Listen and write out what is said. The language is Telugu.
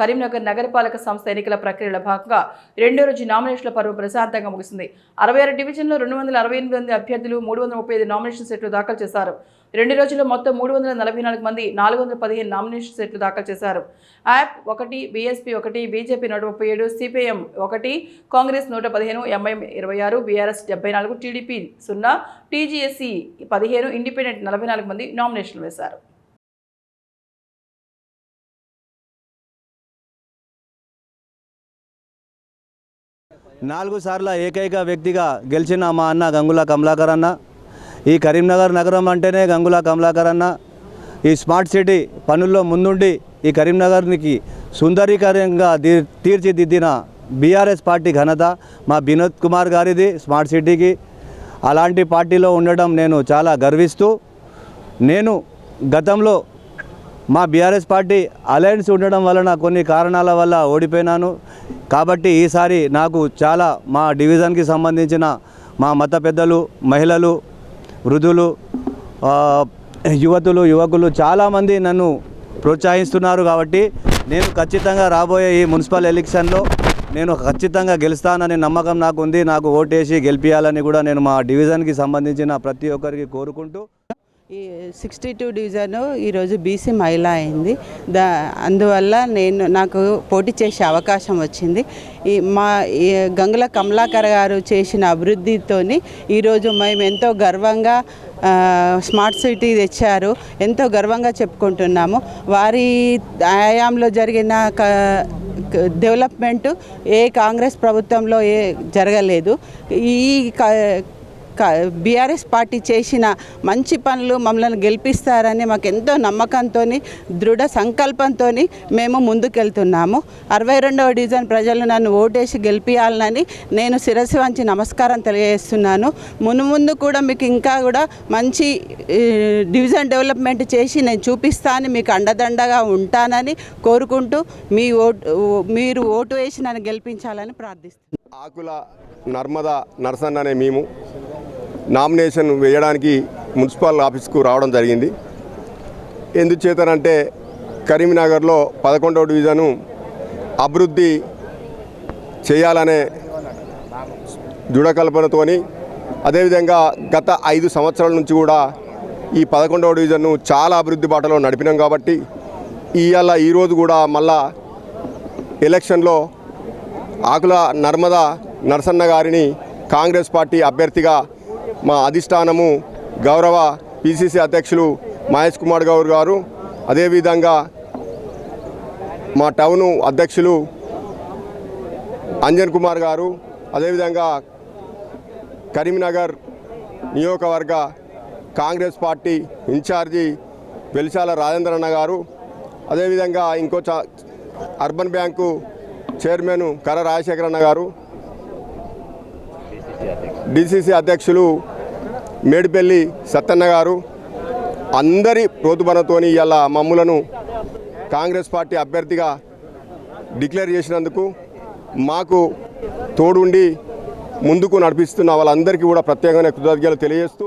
కరీంనగర్ నగరపాలక సంస్థ ఎన్నికల ప్రక్రియలో భాగంగా రెండో రోజు నామినేషన్ల పర్వం ప్రశాంతంగా ముగిసింది. అరవై ఆరు డివిజన్లో రెండు వందల అరవై ఎనిమిది మంది అభ్యర్థులు మూడు వందల ముప్పై ఐదు నామినేషన్ సెట్లు దాఖలు చేశారు. రెండు రోజుల్లో మొత్తం మూడు వందల నలభై నాలుగు మంది నాలుగు వందల పదిహేను నామినేషన్ సెట్లు దాఖలు చేశారు. యాప్ ఒకటి బీఎస్పీ ఒకటి బీజేపీ నూట ముప్పై ఏడు సిపిఐఎం ఒకటి కాంగ్రెస్ నూట పదిహేను ఎంఐఎం ఇరవై ఆరు బీఆర్ఎస్ డెబ్బై నాలుగు టీడీపీ సున్నా టీజీఎస్సీ పదిహేను ఇండిపెండెంట్ నలభై నాలుగు మంది నామినేషన్లు వేశారు. నాలుగు సార్ల ఏకైక వ్యక్తిగా గెలిచిన మా అన్న గంగుల కమలాకర్ అన్న. ఈ కరీంనగర్ నగరం అంటేనే గంగుల కమలాకర్ అన్న. ఈ స్మార్ట్ సిటీ పనుల్లో ముందుండి ఈ కరీంనగర్నికి సుందరీకరంగా తీర్చిదిద్దిన బీఆర్ఎస్ పార్టీ ఘనత మా వినోద్ కుమార్ గారిది స్మార్ట్ సిటీకి. అలాంటి పార్టీలో ఉండడం నేను చాలా గర్విస్తూ నేను గతంలో మా బీఆర్ఎస్ పార్టీ అలయన్స్ ఉండడం వలన కొన్ని కారణాల వల్ల ఓడిపోయినాను. కాబట్టి ఈసారి నాకు చాలా మా డివిజన్కి సంబంధించిన మా మత పెద్దలు మహిళలు వృద్ధులు యువతులు యువకులు చాలామంది నన్ను ప్రోత్సహిస్తున్నారు కాబట్టి నేను ఖచ్చితంగా రాబోయే ఈ మున్సిపల్ ఎలక్షన్లో నేను ఖచ్చితంగా గెలుస్తానని నమ్మకం నాకు ఉంది నాకు ఓటేసి గెలిపించాలని కూడా నేను మా డివిజన్కి సంబంధించిన ప్రతి ఒక్కరికి కోరుకుంటూ ఈ సిక్స్టీ టూ డివిజన్ ఈరోజు బీసీ మహిళ అయింది. దా అందువల్ల నేను నాకు పోటీ చేసే అవకాశం వచ్చింది. ఈ మా ఈ గంగుల కమలాకర్ గారు చేసిన అభివృద్ధితోని ఈరోజు మేము ఎంతో గర్వంగా స్మార్ట్ సిటీ తెచ్చారు. ఎంతో గర్వంగా చెప్పుకుంటున్నాము. వారి ఆయాంలో జరిగిన క డెవలప్మెంట్ ఏ కాంగ్రెస్ ప్రభుత్వంలో ఏ జరగలేదు. ఈ క- బీఆర్ఎస్ పార్టీ చేసిన మంచి పనులు మమ్మల్ని గెలిపిస్తారని మాకు ఎంతో నమ్మకంతో దృఢ సంకల్పంతో మేము ముందుకెళ్తున్నాము. అరవై రెండవ డివిజన్ ప్రజలు నన్ను ఓటేసి గెలిపించాలని నేను శిరస్సు వంచి నమస్కారం తెలియజేస్తున్నాను. మును ముందు కూడా మీకు ఇంకా కూడా మంచి డివిజన్ డెవలప్మెంట్ చేసి నేను చూపిస్తాను మీకు అండదండగా ఉంటానని కోరుకుంటూ మీ ఓటు మీరు ఓటు వేసి నన్ను గెలిపించాలని ప్రార్థిస్తున్నాను. ఆకుల నర్మదా నరసన్న అనే మేము నామినేషన్ వేయడానికి మున్సిపల్ ఆఫీస్కు రావడం జరిగింది. ఎందుచేతనంటే కరీంనగర్లో పదకొండవ డివిజను అభివృద్ధి చేయాలనే దృఢకల్పనతోని అదేవిధంగా గత ఐదు సంవత్సరాల నుంచి కూడా ఈ పదకొండవ డివిజన్ను చాలా అభివృద్ధి బాటలో నడిపినాం కాబట్టి ఇవాళ ఈరోజు కూడా మళ్ళా ఎలక్షన్లో ఆకుల నర్మదా నరసన్న గారిని కాంగ్రెస్ పార్టీ అభ్యర్థిగా మా అధిష్టానము గౌరవ పిసిసి అధ్యక్షులు మహేష్ కుమార్ గౌర్ గారు అదేవిధంగా మా టౌను అధ్యక్షులు అంజన్ కుమార్ గారు అదేవిధంగా కరీంనగర్ నియోజకవర్గ Congress party in charge Velishala రాజేంద్రన్న గారు అదేవిధంగా ఇంకో చా అర్బన్ బ్యాంకు చైర్మన్ కర రాజశేఖరన్న గారు. డిసిసి అధ్యక్షులు మేడిపల్లి సత్తన్న గారు అందరి ప్రోతుబలతోని ఇవాళ మమ్ములను కాంగ్రెస్ పార్టీ అభ్యర్థిగా డిక్లేర్ చేసినందుకు మాకు తోడుండి ముందుకు నడిపిస్తున్న వాళ్ళందరికీ కూడా ప్రత్యేకమైన కృతజ్ఞతలు తెలియజేస్తూ